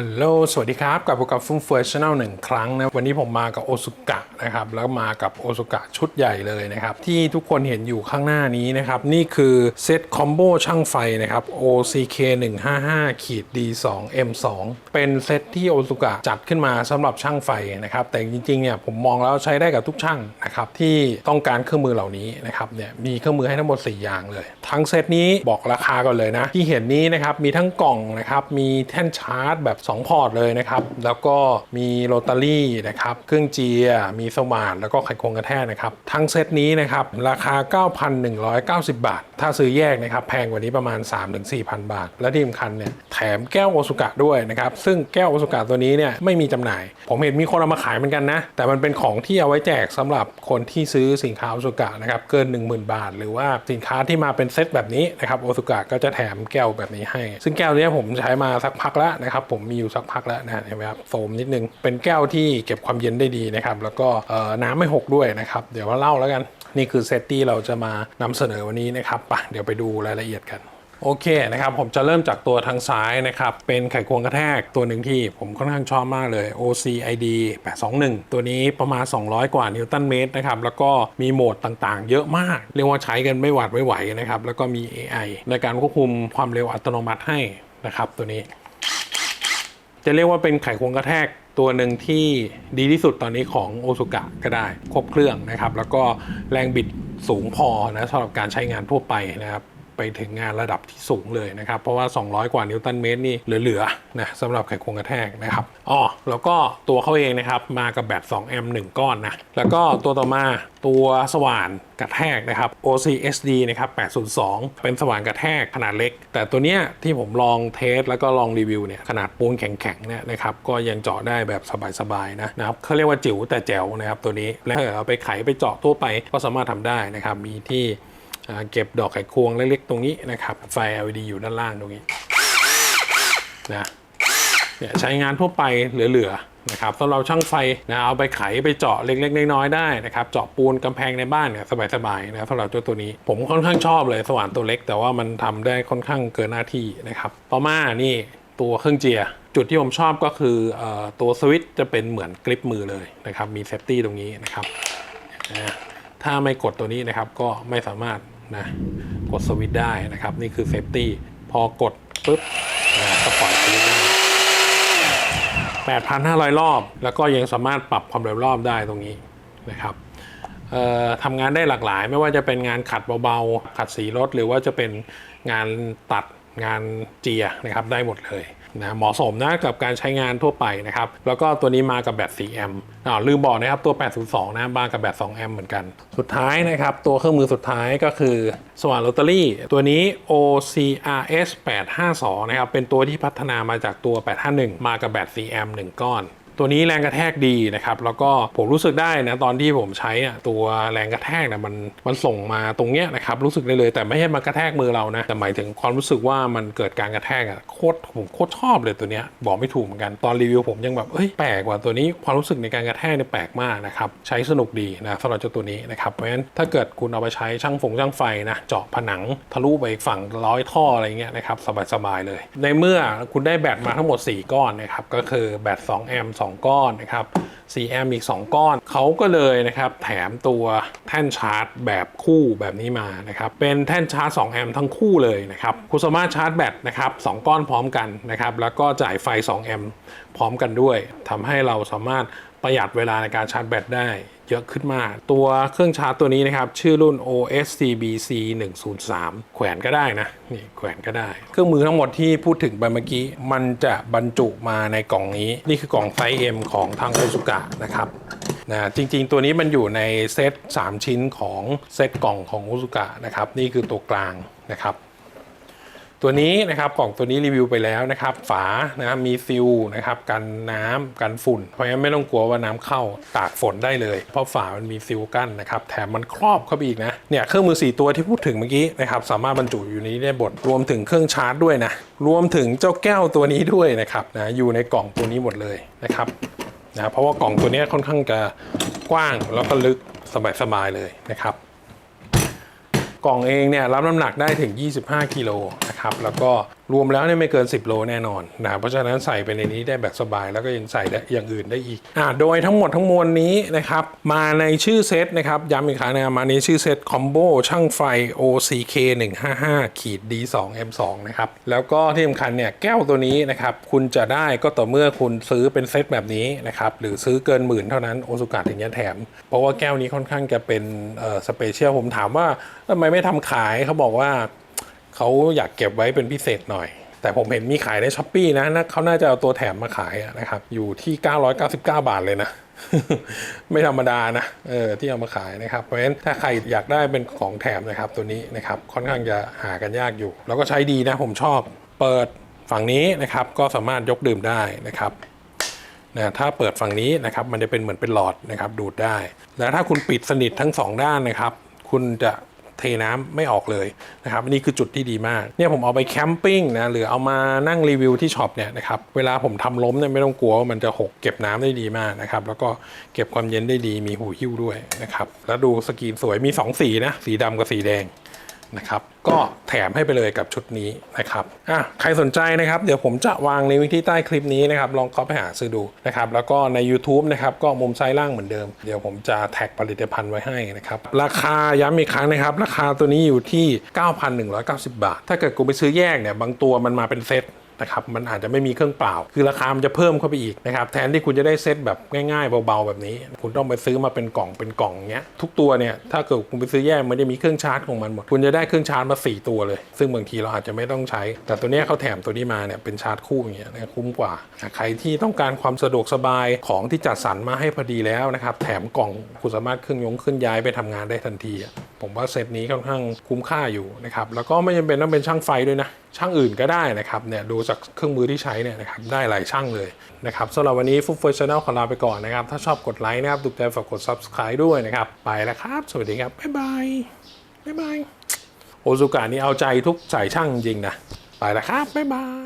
ฮัลโหล สวัสดีครับ กลับมากับฟุ้งเฟือยชาแนลหนึ่งครั้งนะ วันนี้ผมมากับโอซุกะนะครับ แล้วมากับโอซุกะชุดใหญ่เลยนะครับ ที่ทุกคนเห็นอยู่ข้างหน้านี้นะครับ นี่คือเซตคอมโบช่างไฟนะครับ OCK 155ขีด D2 M2 เป็นเซตที่โอซุกะจัดขึ้นมาสำหรับช่างไฟนะครับ แต่จริงๆ เนี่ยผมมองแล้วใช้ได้กับทุกช่างนะครับ ที่ต้องการเครื่องมือเหล่านี้นะครับ เนี่ย มีเครื่องมือให้ทั้งหมด 4 อย่างเลย ทั้งเซตนี้บอกราคาก่อนเลยนะ ที่เห็นนี้นะครับ มีทั้งกล่องนะครับ มีแท่นชาร์จแบบ2 พอร์ตเลยนะครับ แล้วก็มีโรตารี่นะครับ เครื่องเจียมีสว่านแล้วก็ไขควงกระแทกนะครับ ทั้งเซตนี้นะครับ ราคา 9,190 บาท ถ้าซื้อแยกนะครับ แพงกว่านี้ประมาณ 3-4,000 บาท และที่สำคัญเนี่ยแถมแก้วโอซุกะด้วยนะครับ ซึ่งแก้วโอซุกะตัวนี้เนี่ยไม่มีจำหน่าย ผมเห็นมีคนเอามาขายเหมือนกันนะ แต่มันเป็นของที่เอาไว้แจกสำหรับคนที่ซื้อสินค้าโอซุกะนะครับเกิน 10,000 บาท หรือว่าสินค้าที่มาเป็นเซตแบบนี้นะครับโอซุกะก็จะแถมแก้วแบบนี้ให้ ซึ่งแก้วนี้ผมใช้มาสักพักแล้วนะครับผมมีอยู่สักพักแล้วนะเห็นไหมครับโฟมนิดนึง เป็นแก้วที่เก็บความเย็นได้ดีนะครับแล้วก็น้ำไม่หกด้วยนะครับเดี๋ยวมาเล่าแล้วกันนี่คือเซตที่เราจะมานำเสนอวันนี้นะครับไปเดี๋ยวไปดูรายละเอียดกันโอเคนะครับผมจะเริ่มจากตัวทางซ้ายนะครับ เป็นไขควงกระแทกตัวหนึ่งที่ผมค่อนข้างชอบมากเลย OCID 821 ตัวนี้ประมาณ 200 กว่านิวตันเมตรนะครับ แล้วก็มีโหมดต่างๆ เยอะมาก เรียกว่าใช้กันไม่หวาดไม่ไหวนะครับ แล้วก็มี AI ในการควบคุมความเร็วอัตโนมัติให้นะครับตัวนี้ จะเรียกว่าเป็นไขควงกระแทกตัวหนึ่งที่ดีที่สุดตอนนี้ของโอซุกะก็ได้ ครบเครื่องนะครับ แล้วก็แรงบิดสูงพอนะสำหรับการใช้งานทั่วไปนะครับ ไปถึงงานระดับที่สูงเลยนะครับ เพราะว่า 200 กว่านิวตันเมตรนี่เหลือๆนะสำหรับไขควงกระแทกนะครับอ๋อแล้วก็ตัวเขาเองนะครับมากับแบต2แอมป์1ก้อนนะแล้วก็ตัวต่อมาตัวสว่านกระแทกนะครับ OCSD นะครับ 802 เป็นสว่านกระแทกขนาดเล็ก แต่ตัวเนี้ยที่ผมลองเทสแล้วก็ลองรีวิวเนี่ยขนาดปูนแข็งๆเนี่ยนะครับก็ยังเจาะได้แบบสบายๆนะนะครับเขาเรียกว่าจิ๋วแต่แจ๋วนะครับตัวนี้แล้วถ้าเอาไปไขไปเจาะทั่วไปก็สามารถทำได้นะครับมีที่ เก็บดอกไขควงเล็กๆ ตรงนี้นะครับ ไฟ LED อยู่ด้านล่างตรงนี้นะเนี่ยใช้งานทั่วไปเหลือๆนะครับสำหรับช่างไฟนะเอาไปไขไปเจาะเล็กๆน้อยๆได้นะครับ เจาะปูนกำแพงในบ้านเนี่ยสบายๆนะสำหรับตัวตัวนี้ ผมค่อนข้างชอบเลยสว่านตัวเล็ก แต่ว่ามันทำได้ค่อนข้างเกินหน้าที่นะครับ ต่อมานี่ตัวเครื่องเจีย จุดที่ผมชอบก็คือออตัวสวิตช์จะเป็นเหมือนกริปมือเลยนะครับ มีเซฟตี้ตรงนี้นะครับนะถ้าไม่กดตัวนี้นะครับก็ไม่สามารถ นะกดสวิตช์ได้นะครับ นี่คือเซฟตี้พอกดปุ๊บนะก็ปล่อยสวิตช์ได้8,500 รอบ แล้วก็ยังสามารถปรับความเร็วรอบได้ตรงนี้นะครับทำงานได้หลากหลาย ไม่ว่าจะเป็นงานขัดเบาๆ ขัดสีรถ หรือว่าจะเป็นงานตัดงานเจียนะครับได้หมดเลย นะเหมาะสมนะกับการใช้งานทั่วไปนะครับแล้วก็ตัวนี้มากับแบต4แอมป์ลืมบอกนะครับตัว 802 นะมากับแบต2แอมป์เหมือนกัน สุดท้ายนะครับ ตัวเครื่องมือสุดท้ายก็คือสว่านโรตารี่ตัวนี้ OCRS 852 นะครับเป็นตัวที่พัฒนามาจากตัว 851 มากับแบต4แอมป์1ก้อน ตัวนี้แรงกระแทกดีนะครับแล้วก็ผมรู้สึกได้นะตอนที่ผมใช้อะตัวแรงกระแทกนะมันมันส่งมาตรงเนี้ยนะครับรู้สึกได้เลยแต่ไม่ใช่มากระแทกมือเรานะแต่หมายถึงความรู้สึกว่ามันเกิดการกระแทกอะโคตรผมโคตรชอบเลยตัวเนี้ยบอกไม่ถูกเหมือนกันตอนรีวิวผมยังแบบเอ้ยแปลกกว่าตัวนี้ความรู้สึกในการกระแทกเนี่ยแปลกมากนะครับใช้สนุกดีนะสำหรับเจ้าตัวนี้นะครับเพราะฉะนั้นถ้าเกิดคุณเอาไปใช้ช่างฝงช่างไฟนะเจาะผนังทะลุไปอีกฝั่งร้อยท่ออะไรเงี้ยนะครับสบายๆเลย ในเมื่อคุณได้แบตมาทั้งหมด 4 ก้อนนะครับก็คือแบต2แอมป์2 ก้อนนะครับ4แอมป์อีก 2 ก้อน เขาก็เลยนะครับแถมตัวแท่นชาร์จแบบคู่แบบนี้มานะครับ เป็นแท่นชาร์จ2แอมป์ทั้งคู่เลยนะครับคุณสามารถชาร์จแบตนะครับ2ก้อนพร้อมกันนะครับ แล้วก็จ่ายไฟ2แอมป์พร้อมกันด้วยทำให้เราสามารถประหยัดเวลาในการชาร์จแบตได้ เยอะขึ้นมาก ตัวเครื่องชาร์จตัวนี้นะครับ ชื่อรุ่น OSCBC 103แขวนก็ได้นะ นี่แขวนก็ได้ เครื่องมือทั้งหมดที่พูดถึงไปเมื่อกี้ มันจะบรรจุมาในกล่องนี้ นี่คือกล่องไซส์ M ของทางโอซุกะนะครับนะจริงๆ ตัวนี้มันอยู่ในเซต3 ชิ้นของเซตกล่องของโอซุกะนะครับ นี่คือตัวกลางนะครับ ตัวนี้นะครับกล่องตัวนี้รีวิวไปแล้วนะครับ ฝานะครับมีซิลนะครับกันน้ำกันฝุ่น เพราะฉะนั้นไม่ต้องกลัวว่าน้ำเข้าตากฝนได้เลย เพราะฝามันมีซิลกั้นนะครับแถมมันครอบเข้าไปอีกนะเนี่ยเครื่องมือ 4 ตัวที่พูดถึงเมื่อกี้นะครับสามารถบรรจุอยู่ในนี้ได้หมดรวมถึงเครื่องชาร์จด้วยนะรวมถึงเจ้าแก้วตัวนี้ด้วยนะครับนะอยู่ในกล่องตัวนี้หมดเลยนะครับนะเพราะว่ากล่องตัวนี้ค่อนข้างจะกว้างแล้วก็ลึกสบายๆเลยนะครับ กล่องเองเนี่ยรับน้ำหนักได้ถึง 25 กิโลนะครับ แล้วก็รวมแล้วเนี่ยไม่เกิน 10 โลแน่นอนนะเพราะฉะนั้นใส่ไปในนี้ได้แบบสบายแล้วก็ยังใส่ได้อย่างอื่นได้อีกอ่าโดยทั้งหมดทั้งมวลนี้นะครับ มาในชื่อเซตนะครับ ย้ำอีกครั้งนะครับมาในชื่อเซตคอมโบช่างไฟ OCK 155ขีด D2 M2 นะครับ แล้วก็ที่สำคัญเนี่ยแก้วตัวนี้นะครับ คุณจะได้ก็ต่อเมื่อคุณซื้อเป็นเซตแบบนี้นะครับ หรือซื้อเกินหมื่นเท่านั้นโอซุกะถึงจะแถม เพราะว่าแก้วนี้ค่อนข้างจะเป็นสเปเชียลผมถามว่าทำไมไม่ทำขายเขาบอกว่า เขาอยากเก็บไว้เป็นพิเศษหน่อย แต่ผมเห็นมีขายในช้อปปีนะนะเขาน่าจะเอาตัวแถมมาขายนะครับ อยู่ที่ 999 บาทเลยนะไม่ธรรมดานะเออที่เอามาขายนะครับ เพราะฉะนั้นถ้าใครอยากได้เป็นของแถมนะครับตัวนี้นะครับค่อนข้างจะหากันยากอยู่ แล้วก็ใช้ดีนะผมชอบเปิดฝั่งนี้นะครับก็สามารถยกดื่มได้นะครับนะถ้าเปิดฝั่งนี้นะครับมันจะเป็นเหมือนเป็นหลอดนะครับดูดได้ แล้วถ้าคุณปิดสนิททั้งสองด้านนะครับ คุณจะ เทน้ำไม่ออกเลยนะครับอันนี้คือจุดที่ดีมากเนี่ยผมเอาไปแคมปิ้งนะหรือเอามานั่งรีวิวที่ช็อปเนี่ยนะครับเวลาผมทำล้มเนี่ยไม่ต้องกลัวว่ามันจะหกเก็บน้ำได้ดีมากนะครับแล้วก็เก็บความเย็นได้ดีมีหูหิ้วด้วยนะครับแล้วดูสกรีนสวยมี 2 สีนะสีดำกับสีแดง นะครับก็แถมให้ไปเลยกับชุดนี้นะครับอะใครสนใจนะครับ เดี๋ยวผมจะวางในวิธีใต้คลิปนี้นะครับ ลองเข้าไปหาซื้อดูนะครับ แล้วก็ใน YouTube นะครับ ก็มุมซ้ายล่างเหมือนเดิม เดี๋ยวผมจะแท็กผลิตภัณฑ์ไว้ให้นะครับ ราคาย้ำอีกครั้งนะครับ ราคาตัวนี้อยู่ที่ 9,190 บาท ถ้าเกิดกูไปซื้อแยกเนี่ย บางตัวมันมาเป็นเซต นะครับมันอาจจะไม่มีเครื่องเปล่า คือราคามันจะเพิ่มเข้าไปอีกนะครับแทนที่คุณจะได้เซตแบบง่ายๆเบาๆแบบนี้ คุณต้องไปซื้อมาเป็นกล่องเป็นกล่องเงี้ยทุกตัวเนี่ยถ้าเกิดคุณไปซื้อแยกมันจะมีเครื่องชาร์จของมันหมดคุณจะได้เครื่องชาร์จมา 4 ตัวเลย ซึ่งบางทีเราอาจจะไม่ต้องใช้ แต่ตัวนี้เขาแถมตัวนี้มาเนี่ยเป็นชาร์จคู่อย่างเงี้ยนะคุ้มกว่า ใครที่ต้องการความสะดวกสบายของที่จัดสรรมาให้พอดีแล้วนะครับแถมกล่องคุณสามารถเครื่องยงเคลื่อนย้ายไปทำงานได้ทันที ผมว่าเซตนี้ค่อนข้างคุ้มค่าอยู่นะครับแล้วก็ไม่จำเป็นต้องเป็นช่างไฟด้วยนะช่างอื่นก็ได้นะครับเนี่ยดูจากเครื่องมือที่ใช้เนี่ยนะครับได้หลายช่างเลยนะครับสำหรับวันนี้ฟุตเฟอร์ชแนลขอลาไปก่อนนะครับ ถ้าชอบกดไลค์นะครับถูกใจฝากกด subscribe ด้วยนะครับไปแล้วครับ สวัสดีครับบ๊ายบายบ๊ายบายโอซูกะนี่เอาใจทุกสายช่างจริงนะไปแล้วครับบ๊ายบาย